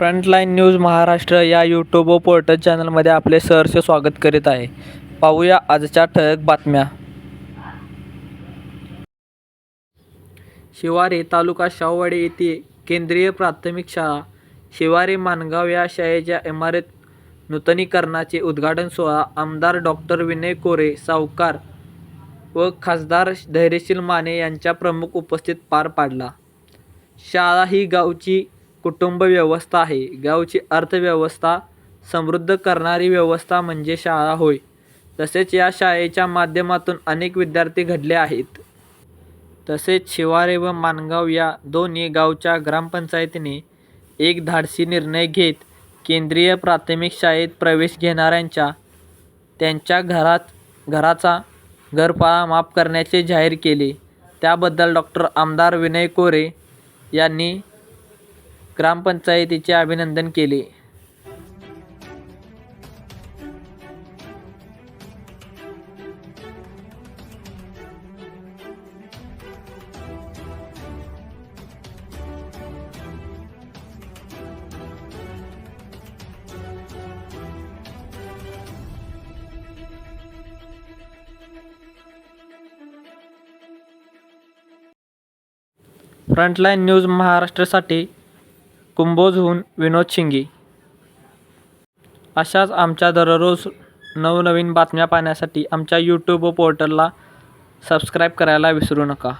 Frontline news Maharashtra या YouTube व portal चॅनलमध्ये आपले सहर्ष स्वागत करीत आहे. पाहूया आजच्या ठळक बातम्या. शिवारे तालुका शाहूवाडी येथे केंद्रीय प्राथमिक शाळा शिवारे माणगाव या शाळेच्या इमारत नूतनीकरणाचे उद्घाटन सोहळा आमदार डॉक्टर विनय कोरे सावकार व खासदार धैर्यशील माने यांच्या प्रमुख उपस्थित पार पाडला. शाळा ही गावची कुटुंब व्यवस्था आहे. गावची अर्थव्यवस्था समृद्ध करणारी व्यवस्था म्हणजे शाळा होय. तसेच या शाळेच्या माध्यमातून अनेक विद्यार्थी घडले आहेत. तसेच शिवारे व माणगाव या दोन्ही गावच्या ग्रामपंचायतीने एक धाडसी निर्णय घेत केंद्रीय प्राथमिक शाळेत प्रवेश घेणाऱ्यांच्या त्यांच्या घरात घराचा घरपाळा माफ करण्याचे जाहीर केले. त्याबद्दल डॉक्टर आमदार विनय कोरे यांनी ग्रामपंचायतीचे अभिनंदन केले. फ्रंटलाईन न्यूज महाराष्ट्रासाठी कुंभोजहून विनोद शिंगे. अशाच आमच्या दररोज नवनवीन बातम्या पाहण्यासाठी आमच्या यूट्यूब पोर्टलला सबस्क्राईब करायला विसरू नका.